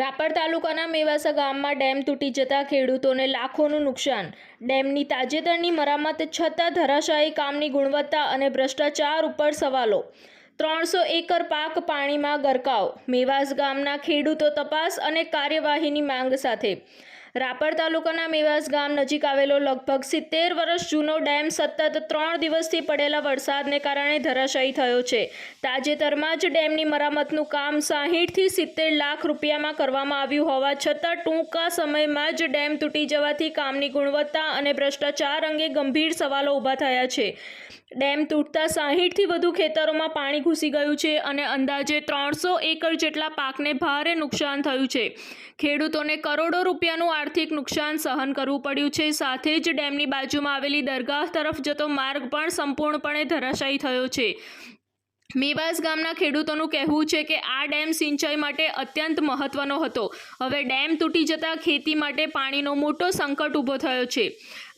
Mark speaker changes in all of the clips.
Speaker 1: રાપર તાલુકાના મેવાસા ગામમાં ડેમ તૂટી જતા ખેડૂતોને લાખોનું નુકસાન. ડેમની તાજેતરની મરામત છતાં ધરાશાયી કામની ગુણવત્તા અને ભ્રષ્ટાચાર ઉપર સવાલો. ત્રણસો એકર પાક પાણીમાં ગરકાવ. મેવાસ ગામના ખેડૂતો તપાસ અને કાર્યવાહીની માંગ સાથે રાપર તાલુકાના મેવાસ ગામ નજીક આવેલો લગભગ સિત્તેર વર્ષ જૂનો ડેમ સતત ત્રણ દિવસથી પડેલા વરસાદને કારણે ધરાશાયી થયો છે. તાજેતરમાં જ ડેમની મરામતનું કામ સાહીઠથી સિત્તેર લાખ રૂપિયામાં કરવામાં આવ્યું હોવા છતાં ટૂંકા સમયમાં જ ડેમ તૂટી જવાથી કામની ગુણવત્તા અને ભ્રષ્ટાચાર અંગે ગંભીર સવાલો ઊભા થયા છે. ડેમ તૂટતા સાહીઠથી વધુ ખેતરોમાં પાણી ઘૂસી ગયું છે અને અંદાજે ત્રણસો એકર જેટલા પાકને ભારે નુકસાન થયું છે. ખેડૂતોને કરોડો રૂપિયાનું આર્થિક નુકસાન સહન કરવું પડ્યું છે. સાથે જ ડેમની બાજુમાં આવેલી દરગાહ તરફ જતો માર્ગ પણ સંપૂર્ણપણે ધરાશાયી થયો છે. મેવાસ ગામના ખેડૂતોનું કહેવું છે કે આ ડેમ સિંચાઈ માટે અત્યંત મહત્વનો હતો. હવે ડેમ તૂટી જતાં ખેતી માટે પાણીનો મોટો સંકટ ઊભો થયો છે.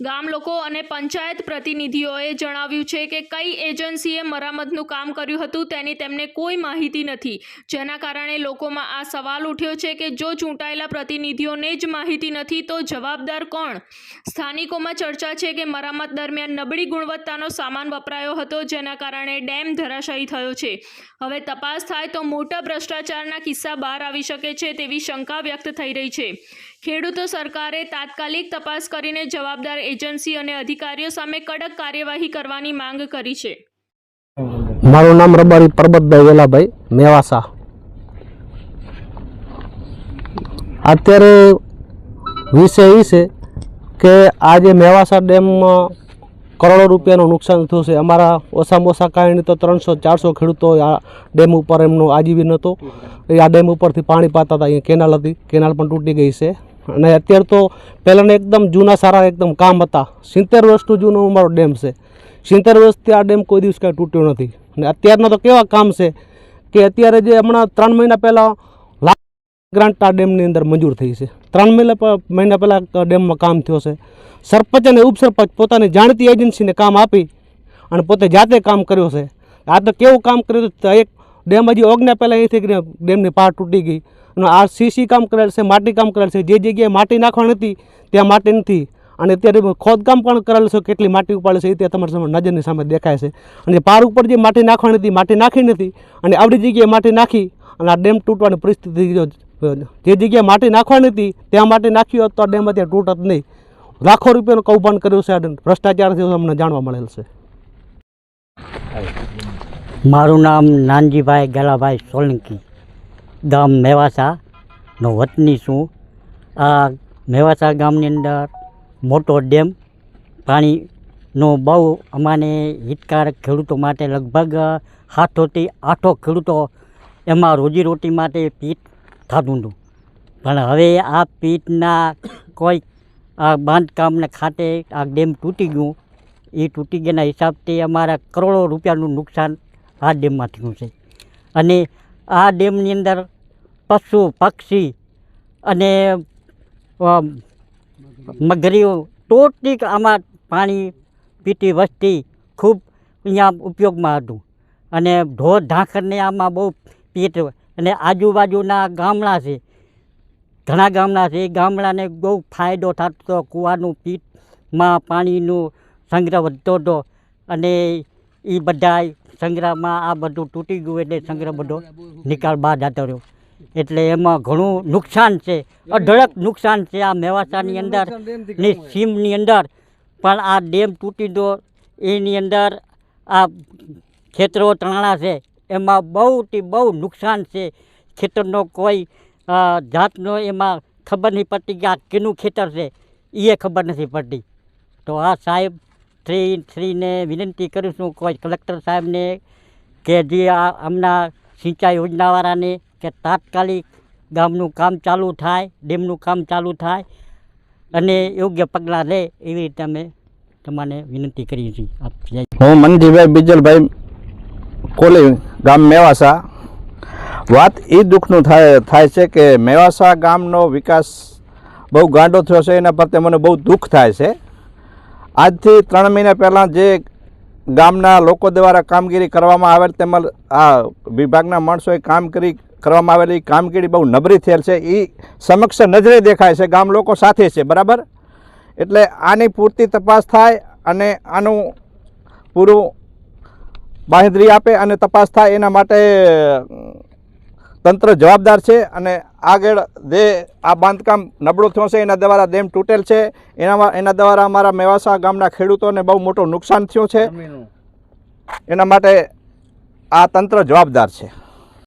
Speaker 1: ગામ લોકો અને પંચાયત પ્રતિનિધિઓએ જણાવ્યું છે કે કઈ એજન્સીએ મરામતનું કામ કર્યું હતું તેની તેમને કોઈ માહિતી નથી. જેના કારણે લોકોમાં આ સવાલ ઉઠ્યો છે કે જો ચૂંટાયેલા પ્રતિનિધિઓને જ માહિતી નથી તો જવાબદાર કોણ? સ્થાનિકોમાં ચર્ચા છે કે મરામત દરમિયાન નબળી ગુણવત્તાનો સામાન વપરાયો હતો જેના કારણે ડેમ ધરાશાયી થયો છે. હવે તપાસ થાય તો મોટા ભ્રષ્ટાચારના કિસ્સા બહાર આવી શકે છે તેવી શંકા વ્યક્ત થઈ રહી છે. ખેડૂતો સરકારે તાત્કાલિક તપાસ કરીને જવાબદાર એજન્સી અને અધિકારીઓ સામે કડક કાર્યવાહી કરવાની માંગ કરી છે.
Speaker 2: મારું નામ રબારી પરબતભાઈ વેલાભાઈ મેવાસા. અત્યારે વિષય એ છે કે આજે મેવાસા ડેમમાં કરોડો રૂપિયાનું નુકસાન થયું છે. અમારા ઓછામાં ઓછા કારણે તો ત્રણસો, ચારસો ખેડૂતો આ ડેમ ઉપર એમનો આજીવન નહોતો એ આ ડેમ ઉપરથી પાણી પાતા હતા. અહીંયા કેનાલ હતી. કેનાલ પણ તૂટી ગઈ છે. અને અત્યારે તો પહેલાંના એકદમ જૂના સારા એકદમ કામ હતા. સિત્તેર વર્ષનું જૂનું અમારો ડેમ છે. સિત્તેર વર્ષથી આ ડેમ કોઈ દિવસ કાંઈ તૂટ્યો નથી. અને અત્યારના તો કેવા કામ છે કે અત્યારે જે હમણાં ત્રણ મહિના પહેલાં ગ્રાન્ટ ડેમની અંદર મંજૂર થઈ છે. ત્રણ મહિના મહિના પહેલાં ડેમમાં કામ થયો છે. સરપંચ અને ઉપસરપંચ પોતાની જાણતી એજન્સીને કામ આપી અને પોતે જાતે કામ કર્યો છે. આ તો કેવું કામ કર્યું હતું? એક ડેમ હજી ઓગના પહેલાં અહીંથી ડેમની પાર તૂટી ગઈ. અને આ સીસી કામ કરેલ છે, માટી કામ કરેલ છે. જે જગ્યાએ માટી નાખવાની હતી, ત્યાં માટી નથી. અને અત્યારે ખોદકામ પણ કરેલ છે, કેટલી માટી ઉપાડે છે, એ ત્યાં તમારી સામે નજરની સામે દેખાય છે. અને પાર ઉપર જે માટી નાખવાની હતી, માટી નાખી નથી. અને આવડી જગ્યાએ માટી નાખી અને આ ડેમ તૂટવાની પરિસ્થિતિ જો જગ્યાએ માટી નાખવાની હતી, ત્યાં માટી નાખી હોત તો આ ડેમ અત્યારે તૂટત નહીં. લાખો રૂપિયાનું કૌભાંડ કર્યું છે ભ્રષ્ટાચારથી અમને જાણવા મળેલ છે.
Speaker 3: મારું નામ નાનજીભાઈ ગેલાભાઈ સોલંકી. ગામ મેવાસાનો વતની છું. આ મેવાસા ગામની અંદર મોટો ડેમ, પાણીનો બહુ અમાને હિતકારક ખેડૂતો માટે લગભગ સાતોથી આઠો ખેડૂતો એમાં રોજીરોટી માટે પીટ થતું હતું પણ હવે આ પીટના કોઈ, આ બાંધકામને ખાતે આ ડેમ તૂટી ગયું. એ તૂટી ગયાના હિસાબથી અમારા કરોડો રૂપિયાનું નુકસાન આ ડેમમાં થયું છે. અને આ ડેમની અંદર પશુ, પક્ષી અને મગરીઓ ટોટલી આમાં પાણી પીતી વસ્તી ખૂબ અહીંયા ઉપયોગમાં હતું. અને ઢોર ઢાંખરને આમાં બહુ પીત અને આજુબાજુના ગામડા છે. ઘણા ગામડા છે. એ ગામડાને બહુ ફાયદો થતો કૂવાનું પીટમાં પાણીનો સંગ્રહ વધતો હતો અને એ બધા સંગ્રહમાં આ બધું તૂટી ગયું એટલે સંગ્રહ બધો નિકાલ બહાર જતો રહ્યો. એટલે એમાં ઘણું નુકસાન છે. અઢળક નુકસાન છે આ મેવાસાની અંદરની સીમની અંદર. પણ આ ડેમ તૂટી દો એની અંદર આ ખેતરો તણાણા છે. એમાં બહુથી બહુ નુકસાન છે. ખેતરનો કોઈ જાતનો એમાં ખબર નહીં પડતી કે આ કેનું ખેતર છે. એ ખબર નથી પડતી. તો આ સાહેબ શ્રી, શ્રીને વિનંતી કરું છું કોઈ કલેક્ટર સાહેબને કે જે આ હમણાં સિંચાઈ યોજનાવાળાને કે તાત્કાલિક ગામનું કામ ચાલુ થાય, ડેમનું કામ ચાલુ થાય અને યોગ્ય પગલાં લે એવી રીતે અમે તમને વિનંતી કરીએ છીએ.
Speaker 4: હું મનજીભાઈ બીજલભાઈ કોલી ગામ મેવાસા. વાત એ દુઃખનું થાય થાય છે કે મેવાસા ગામનો વિકાસ બહુ ગાંડો થયો છે, એના પ્રત્યે મને બહુ દુઃખ થાય છે. આજથી ત્રણ મહિના પહેલાં જે ગામના લોકો દ્વારા કામગીરી કરવામાં આવેલ તેમજ આ વિભાગના માણસોએ કામ કરી કરવામાં આવેલી કામગીરી બહુ નબળી થયેલ છે. એ સમક્ષ નજરે દેખાય છે, ગામ લોકો સાથે છે, બરાબર? એટલે આની પૂરતી તપાસ થાય અને આનું પૂરું બાંહેધરી આપે અને તપાસ થાય એના માટે તંત્ર જવાબદાર છે અને આગળ જે આ બાંધકામ નબળું થયું છે એના દ્વારા ડેમ તૂટેલ છે. એનામાં એના દ્વારા અમારા મેવાસા ગામના ખેડૂતોને બહુ મોટું નુકસાન થયું છે. એના માટે આ તંત્ર જવાબદાર છે.